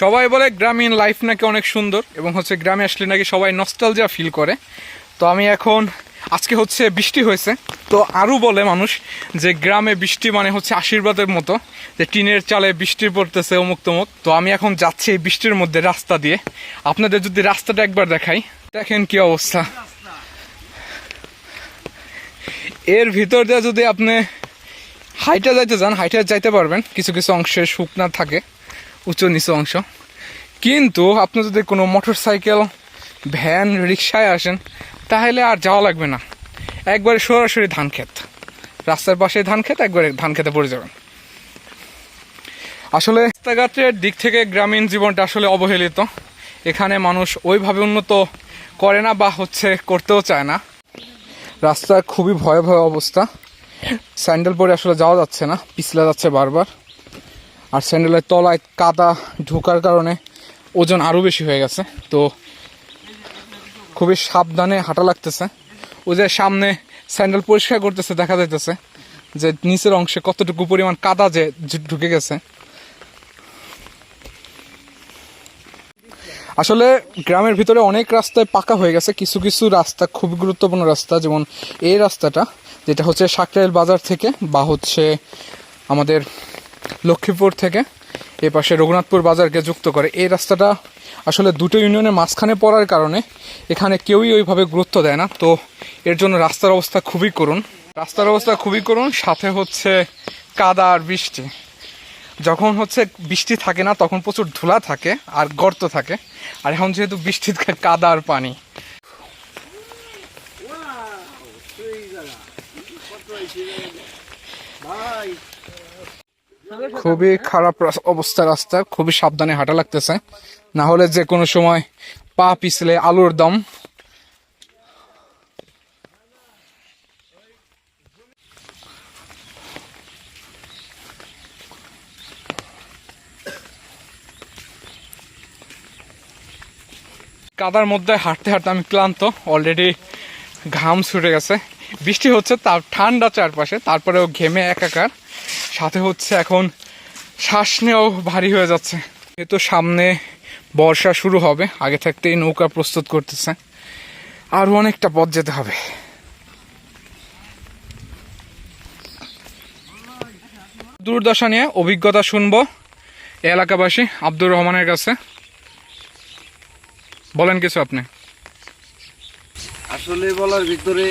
সবাই বলে গ্রামীণ লাইফ নাকি অনেক সুন্দর এবং হচ্ছে গ্রামে আসলে নাকি সবাই নস্টালজিয়া ফিল করে। তো আমি এখন, আজকে হচ্ছে বৃষ্টি হয়েছে, তো আরও বলে মানুষ যে গ্রামে বৃষ্টি মানে হচ্ছে আশীর্বাদের মতো, যে টিনের চালে বৃষ্টি পড়তেছে অমুক তমুক। তো আমি এখন যাচ্ছি এই বৃষ্টির মধ্যে রাস্তা দিয়ে। আপনাদের যদি রাস্তাটা একবার দেখাই, দেখেন কি অবস্থা। এর ভিতর দিয়ে যদি আপনি হাইটে যাইতে যান, হাইটে যাইতে পারবেন, কিছু কিছু অংশে শুকনা থাকে। উঁচু নিচু অংশ। কিন্তু আপনি যদি কোনো মোটর সাইকেল ভ্যান রিক্সায় আসেন, তাহলে আর যাওয়া লাগবে না। একবারে সরাসরি ধান ক্ষেত রাস্তার পাশে ধান ক্ষেত একবারে ধান খেতে পড়ে যাবেন। আসলে রাস্তাঘাটের দিক থেকে গ্রামীণ জীবনটা আসলে অবহেলিত। এখানে মানুষ ওইভাবে উন্নত করে না বা হচ্ছে করতেও চায় না। রাস্তার খুবই ভয়াবহ অবস্থা। স্যান্ডেল পরে আসলে যাওয়া যাচ্ছে না, পিছলে যাচ্ছে বারবার। আর স্যান্ডেলের তলায় কাদা ঢোকার কারণে ওজন আরও বেশি হয়ে গেছে। তো খুবই সাবধানে হাঁটা লাগতেছে। ও যে সামনে স্যান্ডেল পরিষ্কার করতেছে, দেখা যাইতেছে যে নিচের অংশে কতটুকু পরিমাণ কাদা যে ঢুকে গেছে। আসলে গ্রামের ভিতরে অনেক রাস্তায় পাকা হয়ে গেছে। কিছু কিছু রাস্তা খুবই গুরুত্বপূর্ণ রাস্তা, যেমন এই রাস্তাটা, যেটা হচ্ছে সাকরাইল বাজার থেকে বা হচ্ছে আমাদের লক্ষ্মীপুর থেকে এ পাশে রঘুনাথপুর বাজারকে যুক্ত করে। এই রাস্তাটা আসলে দুটো ইউনিয়নের মাঝখানে পড়ার কারণে এখানে কেউই ওইভাবে গুরুত্ব দেয় না। তো এর জন্য রাস্তার অবস্থা খুবই করুণ। রাস্তার অবস্থা খুবই করুণ, সাথে হচ্ছে কাদা আর বৃষ্টি। যখন হচ্ছে বৃষ্টি থাকে না, তখন প্রচুর ধুলা থাকে আর গর্ত থাকে। আর এখন যেহেতু বৃষ্টি কাদা আর পানি। খুবই খারাপ অবস্থা রাস্তা, খুবই সাবধানে হাঁটা লাগতেছে। না হলে যে কোনো সময় পা পিছলে আলুর দম। কাদার মধ্যে হাঁটতে হাঁটতে আমি ক্লান্ত। অলরেডি ঘাম ছুটে গেছে। বৃষ্টি হচ্ছে, তার ঠান্ডা চারপাশে, তারপরেও ঘেমে একাকার। সাথে হচ্ছে এখন শ্বাস নেওয়াও ভারী হয়ে যাচ্ছে। যেহেতু সামনে বর্ষা শুরু হবে, আগে থাকতেই নৌকা প্রস্তুত করতেছে। আরও অনেকটা পথ যেতে হবে। দুর্দশা নিয়ে অভিজ্ঞতা শুনব এলাকাবাসী আব্দুর রহমানের কাছে। বলেন কিছু আপনি। আসলে বলার ভিতরে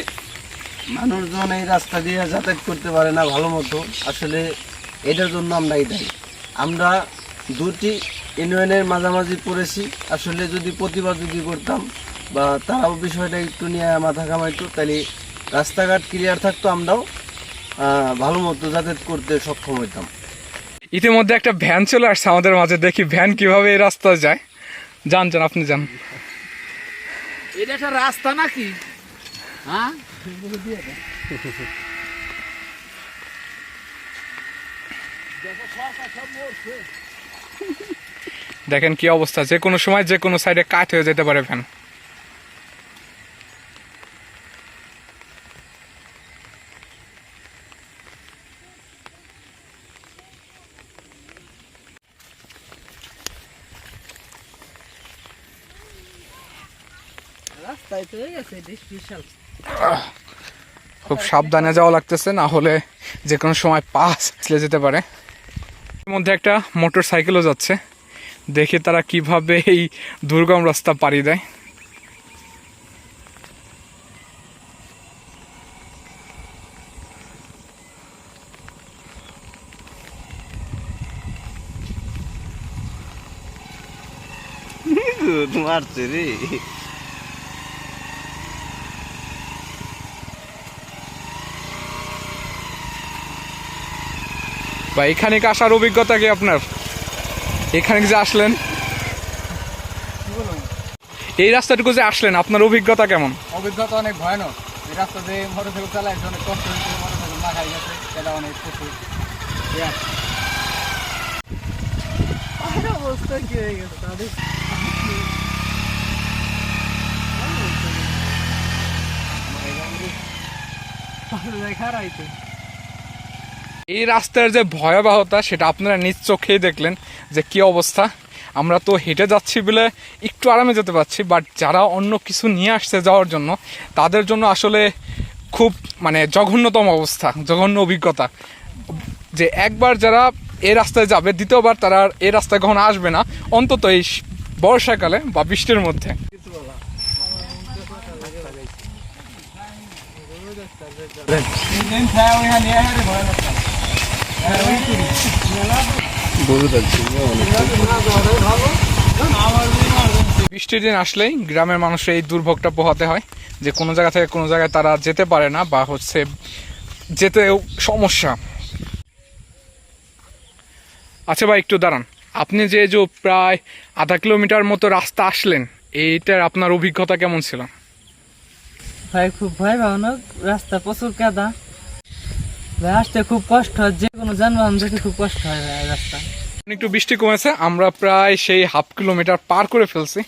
মানুষজন এই রাস্তা দিয়ে যাতায়াত করতে পারে না ভালো মতো। আসলে এটার জন্য আমরা দায়ী। আমরা দুটি ইউনিয়নের মাঝামাঝি পড়েছি। আসলে যদি প্রতিবাদ যদি করতাম বা তারাও বিষয়টা একটু নিয়ে মাথা কামাইতো তাহলে রাস্তাঘাট ক্লিয়ার থাকতো আমরাও ভালো মতো যাতায়াত করতে সক্ষম হইতাম। ইতিমধ্যে একটা ভ্যান চলে আসছে আমাদের মাঝে। দেখি ভ্যান কীভাবে এই রাস্তায় যায়। যান, আপনি যান। এটা একটা রাস্তা নাকি? হ্যাঁ? দেখেন কি অবস্থা, যে কোনো সময় যে কোনো সাইডে কাট হয়ে যেতে পারে ভ্যান খুব সাবধানে যাওয়া লাগতেছে না হলে যে কোনো সময় পা ছিলে যেতে পারে। এর মধ্যে একটা মোটর সাইকেলও যাচ্ছে। দেখে তারা কীভাবে এই দুর্গম রাস্তা পাড়ি দেয়। মারছে রে। বা এখানে কি আসার অভিজ্ঞতা কি আপনার এখানে যে আসলেন এই রাস্তাটুকু যে আসলেন আপনার অভিজ্ঞতা কেমন অভিজ্ঞতা অনেক ভয়ানক এই রাস্তা দিয়ে মোটরসাইকেল চালায় অনেক কষ্ট হয়েছে মোটরসাইকেল না খাই গেছে এটা অনেক প্রচুর ইয়া। অবস্থা কি হয়ে গেছে তাদের খারাইতে এই রাস্তার যে ভয়াবহতা সেটা আপনারা নিজ চোখেই দেখলেন যে কি অবস্থা আমরা তো হেঁটে যাচ্ছি বলে একটু আরামে যেতে পারছি বাট যারা অন্য কিছু নিয়ে আসছে যাওয়ার জন্য তাদের জন্য আসলে খুব মানে জঘন্যতম অবস্থা জঘন্য অভিজ্ঞতা যে একবার যারা এই রাস্তায় যাবে দ্বিতীয়বার তারা এই রাস্তায় কখনো আসবে না অন্তত এই বর্ষাকালে বা বৃষ্টির মধ্যে বৃষ্টির দিন আসলেই গ্রামের মানুষের এই দুর্ভোগটা পোহাতে হয়, যে কোনো জায়গা থেকে কোনো জায়গায় তারা যেতে পারে না বা হচ্ছে যেতেও সমস্যা। আচ্ছা ভাই, একটু দাঁড়ান। আপনি যে যে প্রায় আধা কিলোমিটার মতো রাস্তা আসলেন, এইটার আপনার অভিজ্ঞতা কেমন ছিল? ভাই, খুব ভয় ভয়ানক। রাস্তা প্রচুর কাদা। আসতে খুব কষ্ট হয় যে কোনো যানবাহন যেতে খুব কষ্ট হয় রাস্তা। একটু বৃষ্টি কমেছে, আমরা প্রায় সেই হাফ কিলোমিটার পার করে ফেলছি।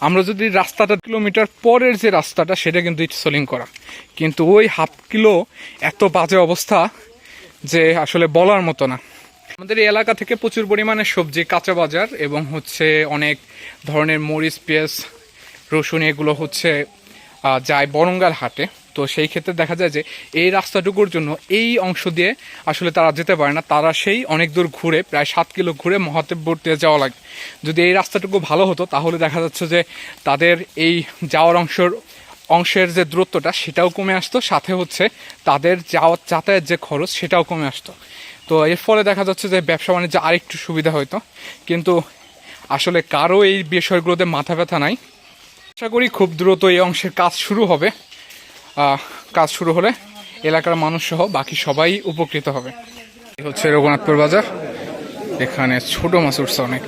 আমরা যদি রাস্তাটা কিলোমিটার পরের যে রাস্তাটা, সেটা কিন্তু সোলিং করা। কিন্তু ওই হাফ কিলো এত বাজে অবস্থা যে আসলে বলার মতো না। আমাদের এই এলাকা থেকে প্রচুর পরিমাণে সবজি, কাঁচা বাজার এবং হচ্ছে অনেক ধরনের মরিচ, পেঁয়াজ, রসুন, এগুলো হচ্ছে যায় বরঙ্গার হাটে। তো সেই ক্ষেত্রে দেখা যায় যে এই রাস্তাটুকুর জন্য এই অংশ দিয়ে আসলে তারা যেতে পারে না। তারা সেই অনেক দূর ঘুরে, প্রায় সাত কিলো ঘুরে মহাদেবপুর দিয়ে যাওয়া লাগে। যদি এই রাস্তাটুকু ভালো হতো, তাহলে দেখা যাচ্ছে যে তাদের এই যাওয়ার অংশের অংশের যে দূরত্বটা, সেটাও কমে আসতো। সাথে হচ্ছে তাদের যাওয়া, যাতায়াত যে খরচ, সেটাও কমে আসতো। তো এর ফলে দেখা যাচ্ছে যে ব্যবসা বাণিজ্য আরেকটু সুবিধা হতো কিন্তু আসলে কারও এই বিষয়গুলোতে মাথা ব্যথা নাই। আশা করি খুব দ্রুত এই অংশের কাজ শুরু হবে। কাজ শুরু হলে এলাকার মানুষ সহ বাকি সবাই উপকৃত হবে। হচ্ছে রঘুনাথপুর বাজার। এখানে ছোট মাছ উঠছে অনেক।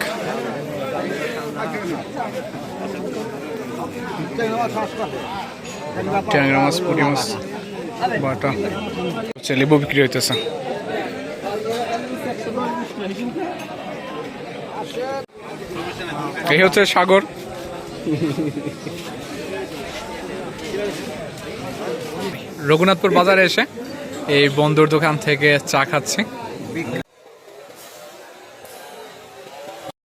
মাছ মাছ, বাটা হচ্ছে লেবু বিক্রি হইতেছে। এই হচ্ছে সাগর। রঘুনাথপুর বাজারে এসে এই বন্দর দোকান থেকে চা খাচ্ছি।